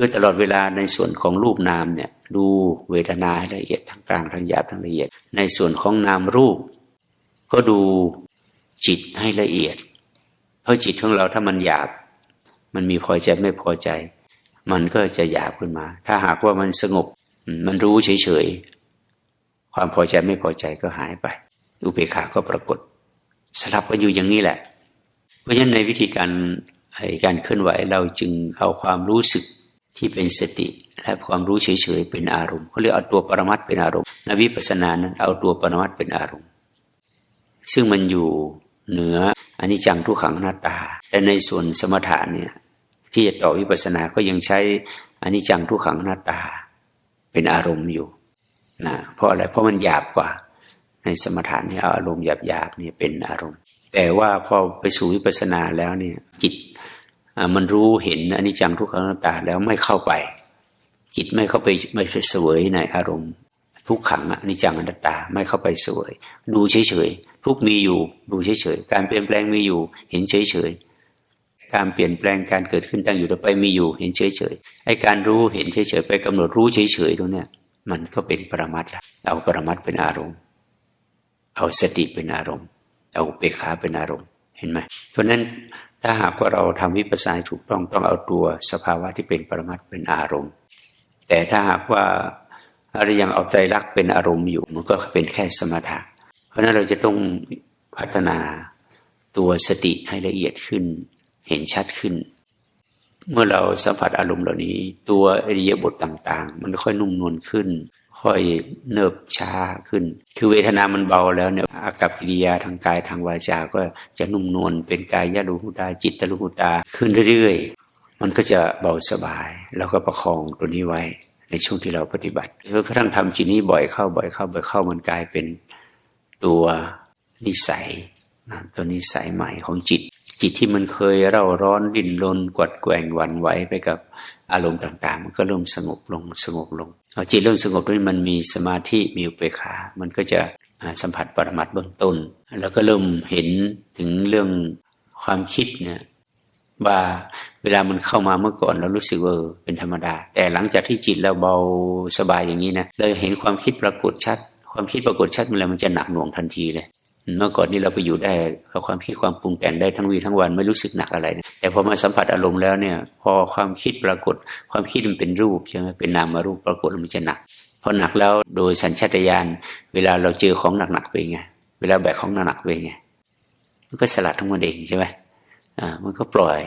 คือตลอดเวลาในส่วนของรูปนามเนี่ยดูเวทนาให้ละเอียดทั้งกลางทั้งหยาบทั้งละเอียด ในส่วนของนามรูป ก็ดูจิตให้ละเอียด เพราะจิตของเราถ้ามันหยาบ มันมีพอใจไม่พอใจ มันก็จะหยาบขึ้นมา ถ้าหากว่ามันสงบมันรู้เฉยๆความพอใจไม่พอใจก็หายไป อุเบกขาก็ปรากฏ สลับกันอยู่อย่างนี้แหละ เพราะฉะนั้นในวิธีการการเคลื่อนไหวเราจึงเอาความรู้สึก ที่เป็นสติ และความรู้เฉยๆเป็นอารมณ์เขาเรียกเอาตัวปรมัตเป็นอารมณ์นวิปัสสนานั้นเอาตัวปรมัตเป็นอารมณ์ ซึ่งมันอยู่เหนืออันนี้จังทุกขังหน้าตา แต่ในส่วนสมถะเนี่ยที่จะต่อวิปัสสนาก็ยังใช้อันนี้จังทุกขังหน้าตา เป็นอารมณ์อยู่นะเพราะอะไรเพราะมันหยาบกว่า ในสมถะนี่เอาอารมณ์หยาบๆนี่เป็นอารมณ์ แต่ว่าพอไปสู่วิปัสสนาแล้วเนี่ยจิต มันรู้เห็นอนิจจังทุกขังตาแล้วไม่เข้าไป จิตไม่เข้าไปไม่เสวยในอารมณ์ทุกขังอนิจจังอนัตตาไม่เข้าไปเสวย ดูเฉยๆทุกมีอยู่ ดูเฉยๆการเปลี่ยนแปลงมีอยู่ เห็นเฉยๆการเปลี่ยนแปลงการเกิดขึ้นตั้งอยู่แล้วไปมีอยู่เห็นเฉยๆไอ้การรู้เห็นเฉยๆไปกำหนดรู้เฉยๆตรงเนี้ยมันก็เป็นปรมัตถ์ละเอาปรมัตถ์เป็นอารมณ์ เอาสติเป็นอารมณ์ เอาเปขาเป็นอารมณ์ เห็นไหมเพราะนั้น ถ้าหากว่าเราทำวิปัสสนาถูกต้องต้องเอาตัวสภาวะที่เป็นปรมัตเป็นอารมณ์ แต่ถ้าหากว่าเรายังเอาใจรักเป็นอารมณ์อยู่มันก็เป็นแค่สมถะ เพราะนั้นเราจะต้องพัฒนาตัวสติให้ละเอียดขึ้น เห็นชัดขึ้น เมื่อเราสัมผัสอารมณ์เหล่านี้ ตัวอริยบทต่าง ๆ มันค่อยนุ่มนวลขึ้น ค่อยเนิบช้าขึ้น คือเวทนามันเบาแล้วเนี่ยอากับกิริยาทางกายทางวาจาก็จะนุ่มนวลเป็นกายยะรูหุตาจิตตรูหุตาขึ้นเรื่อยๆ มันก็จะเบาสบาย แล้วก็ประคองตัวนี้ไว้ ในช่วงที่เราปฏิบัติเมื่อกระทั่งทำจิตนี้บ่อยเข้าบ่อยเข้าบ่อยเข้ามันกลายเป็นตัวนิสัยตัวนิสัยใหม่ของจิต จิตที่มันเคยเร่าร้อนดิ้นรนกวดแกว่งหวั่นไหวไปกับอารมณ์ต่าง ๆ มันก็เริ่มสงบลงสงบลงพอจิตเริ่มสงบด้วยมันมีสมาธิมีอุเบกขา มันก็จะสัมผัสปรมัตเบื้องต้น แล้วก็เริ่มเห็นถึงเรื่องความคิดเนี่ยว่าเวลามันเข้ามาเมื่อก่อนเรารู้สึกว่าเป็นธรรมดา แต่หลังจากที่จิตเราเบาสบายอย่างนี้นะเราเห็นความคิดปรากฏชัด ความคิดปรากฏชัดเมื่อไรมันจะหนักหน่วงทันทีเลย เมื่อก่อนนี้เราไปอยู่ได้กับความคิดความปรุงแต่งได้ทั้งวีทั้งวันไม่รู้สึกหนักอะไรนะแต่พอมาสัมผัสอารมณ์แล้วเนี่ย พอความคิดปรากฏ ความคิดมันเป็นรูปใช่ไหมเป็นนามารูปปรากฏมันจะหนักพอหนักแล้วโดยสัญชาตญาณเวลาเราเจอของหนักๆไปไงเวลาแบกของหนักๆไปไงมันก็สลัดทั้งมันเองใช่ไหมอ่ามันก็ปล่อย